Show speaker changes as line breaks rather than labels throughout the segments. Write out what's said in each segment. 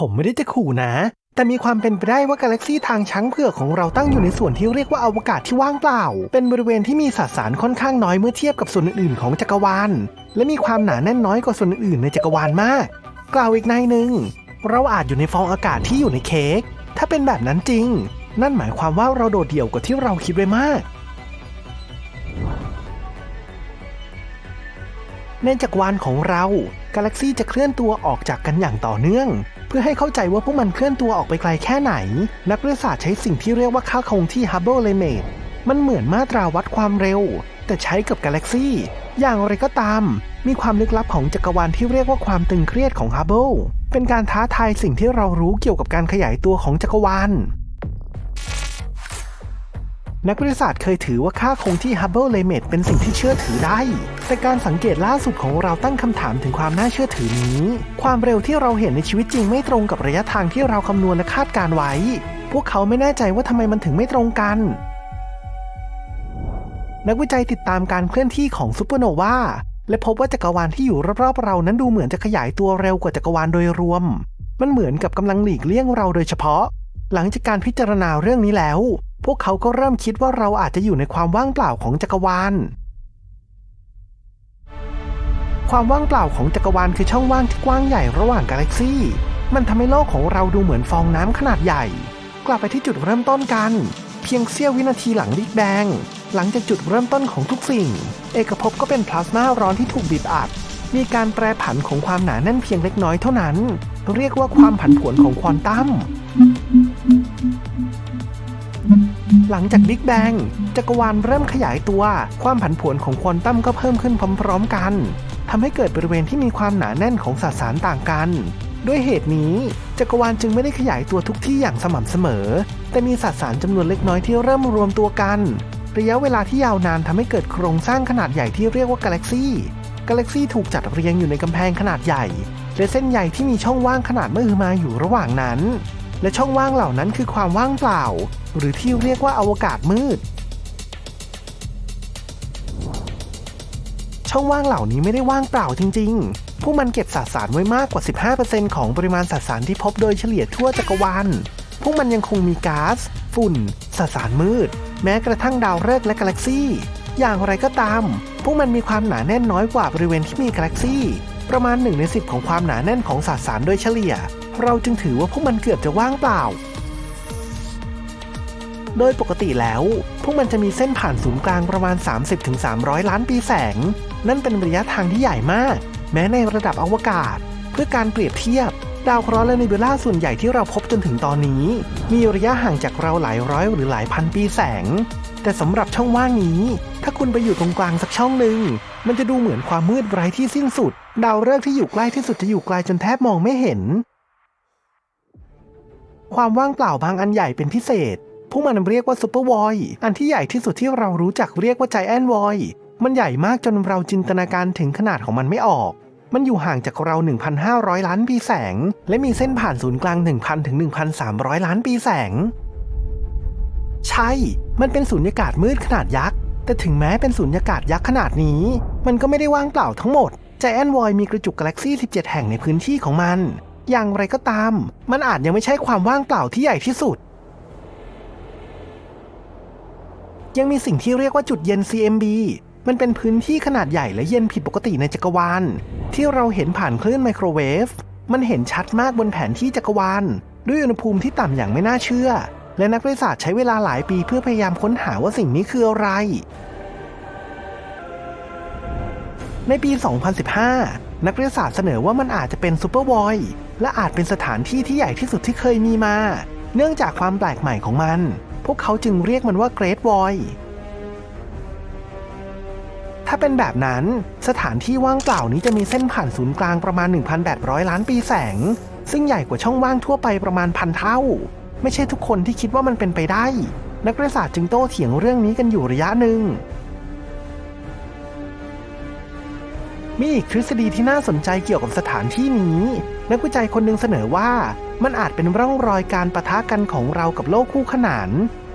ผมไม่ได้จะขู่นะ แต่มีความเป็นไปได้ว่ากาแล็กซี่ทางช้างเผือกของเราตั้งอยู่ในส่วนที่เรียกว่าอวกาศที่ว่างเปล่า เป็นบริเวณที่มีสสารค่อนข้างน้อยเมื่อเทียบกับส่วนอื่นๆของจักรวาล และมีความหนาแน่นน้อยกว่าส่วนอื่นๆในจักรวาลมาก กล่าวอีกในหนึ่ง เราอาจอยู่ในฟองอากาศที่อยู่ในเค้ก ถ้าเป็นแบบนั้นจริง นั่นหมายความว่าเราโดดเดี่ยวกว่าที่เราคิดไว้มากในจักรวาลของเรา กาแล็กซี่จะเคลื่อนตัวออกจากกันอย่างต่อเนื่อง เพื่อให้เข้าใจว่าพวกมันเคลื่อนตัวออกไปไกลแค่ไหน นักวิทยาศาสตร์ใช้สิ่งที่เรียกว่าค่าคงที่ฮับเบิลเลเมตมันเหมือนมาตราวัดความเร็ว แต่ใช้กับกาแล็กซี่ อย่างไรก็ตาม มีความลึกลับของจักรวาลที่เรียกว่าความตึงเครียดของฮับเบิลเป็นการท้าทายสิ่งที่เรารู้เกี่ยวกับการขยายตัวของจักรวาล นักวิทยาศาสตร์เคยถือว่าค่าคงที่ Hubble Limit เป็นสิ่งที่เชื่อถือได้ แต่การสังเกตล่าสุดของเราตั้งคำถามถึงความน่าเชื่อถือนี้ ความเร็วที่เราเห็นในชีวิตจริงไม่ตรงกับระยะทางที่เราคำนวณและคาดการไว้ พวกเขาไม่แน่ใจว่าทำไมมันถึงไม่ตรงกัน นักวิจัยติดตามการเคลื่อนที่ของซูเปอร์โนวาและพบว่าจักรวาลที่อยู่รอบๆเรานั้นดูเหมือนจะขยายตัวเร็วกว่าจักรวาลโดยรวม มันเหมือนกับกำลังหลีกเลี่ยงเราโดยเฉพาะ หลังจากการพิจารณาเรื่องนี้แล้ว พวกเขาก็เริ่มคิดว่าเราอาจจะอยู่ในความว่างเปล่าของจักรวาล ความว่างเปล่าของจักรวาลคือช่องว่างที่กว้างใหญ่ระหว่างกาแล็กซี่ มันทำให้โลกของเราดูเหมือนฟองน้ำขนาดใหญ่ กลับไปที่จุดเริ่มต้นกัน เพียงเสี้ยววินาทีหลังบิ๊กแบง หลังจากจุดเริ่มต้นของทุกสิ่ง เอกภพก็เป็นพลาสมาร้อนที่ถูกบีบอัด มีการแปรผันของความหนาแน่นเพียงเล็กน้อยเท่านั้น เรียกว่าความผันผวนของควอนตัม หลังจากบิ๊กแบงจักรวาลเริ่มขยายตัว ความผันผวนของควอนตัมก็เพิ่มขึ้นพร้อมๆกันทำให้เกิดบริเวณที่มีความหนาแน่นของสสารต่างกัน ด้วยเหตุนี้จักรวาลจึงไม่ได้ขยายตัวทุกที่อย่างสม่ำเสมอ แต่มีสสารจำนวนเล็กน้อยที่เริ่มรวมตัวกัน ระยะเวลาที่ยาวนานทำให้เกิดโครงสร้างขนาดใหญ่ที่เรียกว่ากาแล็กซี่กาแล็กซี่ถูกจัดเรียงอยู่ในกำแพงขนาดใหญ่และเส้นใยที่มีช่องว่างขนาดมหึมาอยู่ระหว่างนั้น และช่องว่างเหล่านั้นคือความว่างเปล่า หรือที่เรียกว่าอวกาศมืด ช่องว่างเหล่านี้ไม่ได้ว่างเปล่าจริง ๆ พวกมันเก็บสสารไว้มากกว่า 15%ของปริมาณสสารที่พบโดยเฉลี่ยทั่วจักรวาล พวกมันยังคงมีก๊าซ ฝุ่น สสารมืด แม้กระทั่งดาวฤกษ์และกาแล็กซี่ อย่างไรก็ตาม พวกมันมีความหนาแน่นน้อยกว่าบริเวณที่มีกาแล็กซี่ ประมาณ1ใน10 ของความหนาแน่นของสสารโดยเฉลี่ย เราจึงถือว่าพวกมันเกือบจะว่างเปล่า โดยปกติแล้ว พวกมันจะมีเส้นผ่านศูนย์กลางประมาณ 30-300 ล้านปีแสง นั่นเป็นระยะทางที่ใหญ่มาก แม้ในระดับอวกาศ เพื่อการเปรียบเทียบ ดาวเคราะห์และเนบิวล่าส่วนใหญ่ที่เราพบจนถึงตอนนี้ มีระยะห่างจากเราหลายร้อยหรือหลายพันปีแสง แต่สำหรับช่องว่างนี้ ถ้าคุณไปอยู่ตรงกลางสักช่องหนึ่งมันจะดูเหมือนความมืดไร้ที่สิ้นสุด ดาวฤกษ์ที่อยู่ใกล้ที่สุดจะอยู่ไกลจนแทบมองไม่เห็น ความว่างเปล่าบางอันใหญ่เป็นพิเศษ พวกมันเรียกว่าซูเปอร์วอยอันที่ใหญ่ที่สุดที่เรารู้จักเรียกว่าใจแอนวอยมันใหญ่มากจนเราจินตนาการถึงขนาดของมันไม่ออก มันอยู่ห่างจากเรา 1,500 ล้านปีแสง และมีเส้นผ่านศูนย์กลาง 1,000 ถึง 1,300 ล้านปีแสง ใช่ มันเป็นสูญญากาศมืดขนาดยักษ์ แต่ถึงแม้เป็นสูญญากาศยักษ์ขนาดนี้ มันก็ไม่ได้ว่างเปล่าทั้งหมด ใจแอนวอยมีกระจุกกาแล็กซี่ 17 แห่งในพื้นที่ของมัน อย่างไรก็ตาม มันอาจยังไม่ใช่ความว่างเปล่าที่ใหญ่ที่สุด ยังมีสิ่งที่เรียกว่าจุดเย็น CMB มันเป็นพื้นที่ขนาดใหญ่และเย็นผิดปกติในจักรวาล ที่เราเห็นผ่านคลื่นไมโครเวฟ มันเห็นชัดมากบนแผนที่จักรวาล ด้วยอุณหภูมิที่ต่ำอย่างไม่น่าเชื่อ และนักวิทยาศาสตร์ใช้เวลาหลายปีเพื่อพยายามค้นหาว่าสิ่งนี้คืออะไร ในปี 2015 นักวิทยาศาสตร์เสนอว่ามันอาจจะเป็นซูเปอร์วอย และอาจเป็นสถานที่ที่ใหญ่ที่สุดที่เคยมีมา เนื่องจากความแปลกใหม่ของมัน พวกเขาจึงเรียกมันว่าเกรทวอยถ้าเป็นแบบนั้นสถานที่ว่างเปล่านี้จะมีเส้นผ่านศูนย์กลางประมาณ 1,800 ล้านปีแสง ซึ่งใหญ่กว่าช่องว่างทั่วไปประมาณพันเท่า ไม่ใช่ทุกคนที่คิดว่ามันเป็นไปได้ นักวิทยาศาสตร์จึงโต้เถียงเรื่องนี้กันอยู่ระยะหนึ่ง มีอีกทฤษฎีที่น่าสนใจเกี่ยวกับสถานที่นี้ นักวิจัยคนหนึ่งเสนอว่า มันอาจเป็นร่องรอยการประทะกันของเรากับโลกคู่ขนาน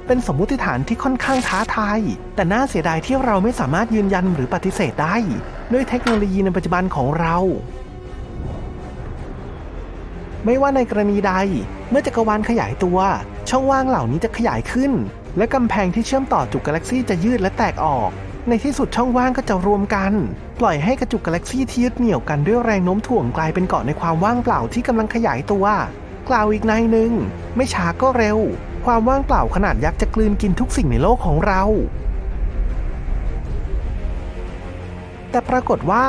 เป็นสมมุติฐานที่ค่อนข้างท้าทาย แต่น่าเสียดายที่เราไม่สามารถยืนยันหรือปฏิเสธได้ ด้วยเทคโนโลยีในปัจจุบันของเรา ไม่ว่าในกรณีใด เมื่อจักรวาลขยายตัว ช่องว่างเหล่านี้จะขยายขึ้น และกำแพงที่เชื่อมต่อจุกกาแล็กซี่จะยืดและแตกออก ในที่สุดช่องว่างก็จะรวมกัน ปล่อยให้กระจุกกาแล็กซี่ที่ยึดเหนี่ยวกันด้วยแรงโน้มถ่วงกลายเป็นเกาะในความว่างเปล่าที่กำลังขยายตัว กล่าวอีกในหนึ่ง ไม่ช้าก็เร็ว ความว่างเปล่าขนาดยักษ์จะกลืนกินทุกสิ่งในโลกของเรา แต่ปรากฏว่า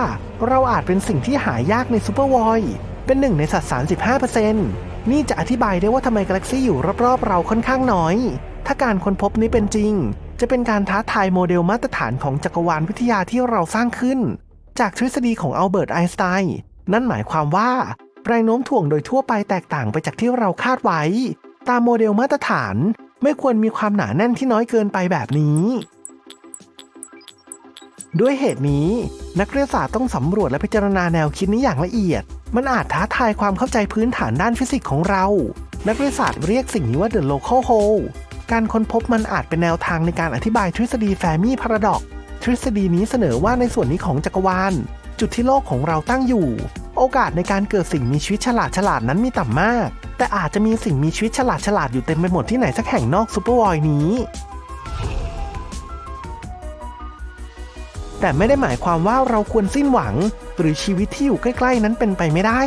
เราอาจเป็นสิ่งที่หายากในซูเปอร์วอยเป็นหนึ่งในสัดส่าน15%นี่จะอธิบายได้ว่าทำไมกาแล็กซี่อยู่รอบๆ เราค่อนข้างน้อย ถ้าการค้นพบนี้เป็นจริง จะเป็นการท้าทายโมเดลมาตรฐานของจักรวาลวิทยาที่เราสร้างขึ้น จากทฤษฎีของอัลเบิร์ตไอน์สไตน์นั่นหมายความว่า แรงโน้มถ่วงโดยทั่วไปแตกต่างไปจากที่เราคาดไว้ ตามโมเดลมาตรฐาน ไม่ควรมีความหนาแน่นที่น้อยเกินไปแบบนี้ ด้วยเหตุนี้ นักวิทยาศาสตร์ต้องสำรวจและพิจารณาแนวคิดนี้อย่างละเอียด มันอาจท้าทายความเข้าใจพื้นฐานด้านฟิสิกส์ของเรา นักวิทยาศาสตร์เรียกสิ่งนี้ว่า the local hole การค้นพบมันอาจเป็นแนวทางในการอธิบายทฤษฎีแฟมีพาราดอกทฤษฎีนี้เสนอว่าในส่วนนี้ของจักรวาล จุดที่โลกของเราตั้งอยู่ โอกาสในการเกิดสิ่งมีชีวิตฉลาดฉลาดนั้นมีต่ำมาก แต่อาจจะมีสิ่งมีชีวิตฉลาดฉลาดอยู่เต็มไปหมดที่ไหนสักแห่งนอกซูเปอร์วอยนี้แต่ไม่ได้หมายความว่าเราควรสิ้นหวัง หรือชีวิตที่อยู่ใกล้ ๆ นั้นเป็นไปไม่ได้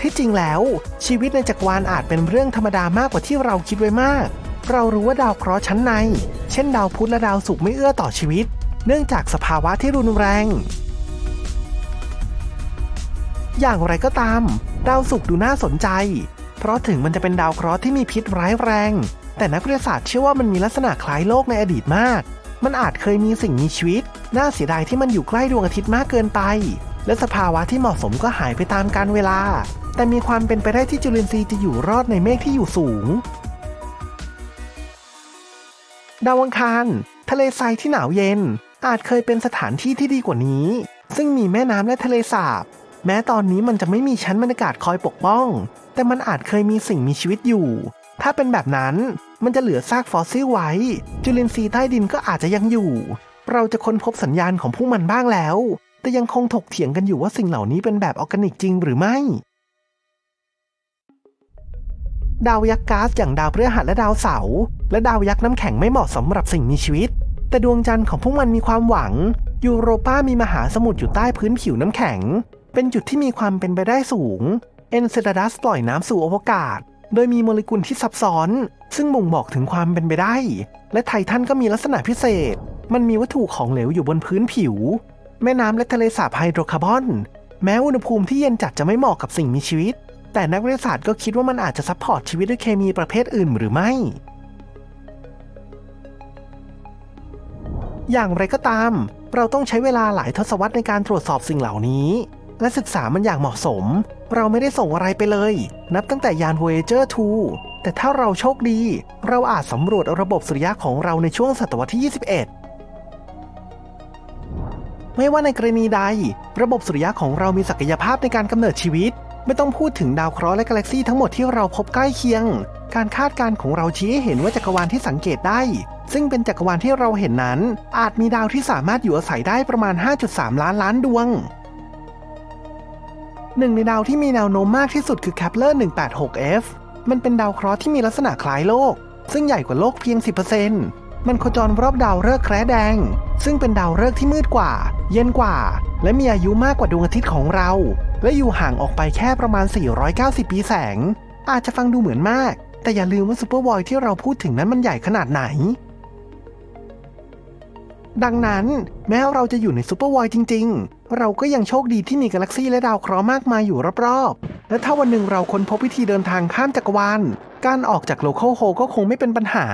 ที่จริงแล้ว ชีวิตในจักรวาลอาจเป็นเรื่องธรรมดามากกว่าที่เราคิดไว้มาก เรารู้ว่าดาวเคราะห์ชั้นใน เช่นดาวพุธและดาวศุกร์ไม่เอื้อต่อชีวิต เนื่องจากสภาวะที่รุนแรง อย่างไรก็ตาม ดาวศุกร์ดูน่าสนใจ เพราะถึงมันจะเป็นดาวเคราะห์ที่มีพิษร้ายแรง แต่นักวิทยาศาสตร์เชื่อว่ามันมีลักษณะคล้ายโลกในอดีตมาก มันอาจเคยมีสิ่งมีชีวิต น่าเสียดายที่มันอยู่ใกล้ดวงอาทิตย์มากเกินไป และสภาวะที่เหมาะสมก็หายไปตามกาลเวลาแต่มีความเป็นไปได้ที่จุลินทรีย์จะอยู่รอดในเมฆที่อยู่สูง ดาวอังคาร ทะเลทรายที่หนาวเย็น อาจเคยเป็นสถานที่ที่ดีกว่านี้ ซึ่งมีแม่น้ำและทะเลสาบ แม้ตอนนี้มันจะไม่มีชั้นบรรยากาศคอยปกป้อง แต่มันอาจเคยมีสิ่งมีชีวิตอยู่ ถ้าเป็นแบบนั้นมันจะเหลือซากฟอสซิลไว้ จุลินทรีย์ใต้ดินก็อาจจะยังอยู่ เราจะค้นพบสัญญาณของพวกมันบ้างแล้ว แต่ยังคงถกเถียงกันอยู่ว่าสิ่งเหล่านี้เป็นแบบออร์แกนิกจริงหรือไม่ ดาวยักษ์ก๊าซอย่างดาวพฤหัสและดาวเสาร์และดาวยักษ์น้ำแข็งไม่เหมาะสำหรับสิ่งมีชีวิต แต่ดวงจันทร์ของพวกมันมีความหวัง ยูโรปามีมหาสมุทรอยู่ใต้พื้นผิวน้ำแข็ง เป็นจุดที่มีความเป็นไปได้สูง เอนเซดาดัสปล่อยน้ำสู่อวกาศ โดยมีโมเลกุลที่ซับซ้อน ซึ่งบ่งบอกถึงความเป็นไปได้ และไททันก็มีลักษณะพิเศษ มันมีวัตถุของเหลวอยู่บนพื้นผิว แม่น้ำและทะเลสาบไฮโดรคาร์บอน แม้อุณหภูมิที่เย็นจัดจะไม่เหมาะกับสิ่งมีชีวิต แต่นักวิทยาศาสตร์ก็คิดว่ามันอาจจะซัพพอร์ตชีวิตด้วยเคมีประเภทอื่นหรือไม่ อย่างไรก็ตาม เราต้องใช้เวลาหลายทศวรรษในการตรวจสอบสิ่งเหล่านี้ และศึกษามันอย่างเหมาะสม เราไม่ได้ส่งอะไรไปเลย นับตั้งแต่ยาน Voyager 2 แต่ถ้าเราโชคดี เราอาจสำรวจระบบสุริยะของเราในช่วงศตวรรษที่ 21ไม่ว่าในกรณีใด ระบบสุริยะของเรามีศักยภาพในการกำเนิดชีวิต ไม่ต้องพูดถึงดาวเคราะห์และกาแล็กซี่ทั้งหมดที่เราพบใกล้เคียง การคาดการณ์ของเราชี้ให้เห็นว่าจักรวาลที่สังเกตได้ ซึ่งเป็นจักรวาลที่เราเห็นนั้น อาจมีดาวที่สามารถอยู่อาศัยได้ประมาณ 5.3 ล้านล้านดวงหนึ่งในดาวที่มีแนวโน้มมากที่สุดคือ Kepler 186f มันเป็นดาวเคราะห์ที่มีลักษณะคล้ายโลก ซึ่งใหญ่กว่าโลกเพียง 10%มันโคจรรอบดาวฤกษ์แคระแดง ซึ่งเป็นดาวฤกษ์ที่มืดกว่า เย็นกว่า และมีอายุมากกว่าดวงอาทิตย์ของเรา และอยู่ห่างออกไปแค่ประมาณ 490 ปีแสง อาจจะฟังดูเหมือนมาก แต่อย่าลืมว่าซูเปอร์วอยที่เราพูดถึงนั้นมันใหญ่ขนาดไหน ดังนั้นแม้เราจะอยู่ในซูเปอร์วอยจริง ๆ เราก็ยังโชคดีที่มีกาแล็กซี่และดาวเคราะห์มากมายอยู่รอบๆ และถ้าวันหนึ่งเราค้นพบวิธีเดินทางข้ามจักรวาล การออกจากโลเคอลโฮก็คงไม่เป็นปัญหา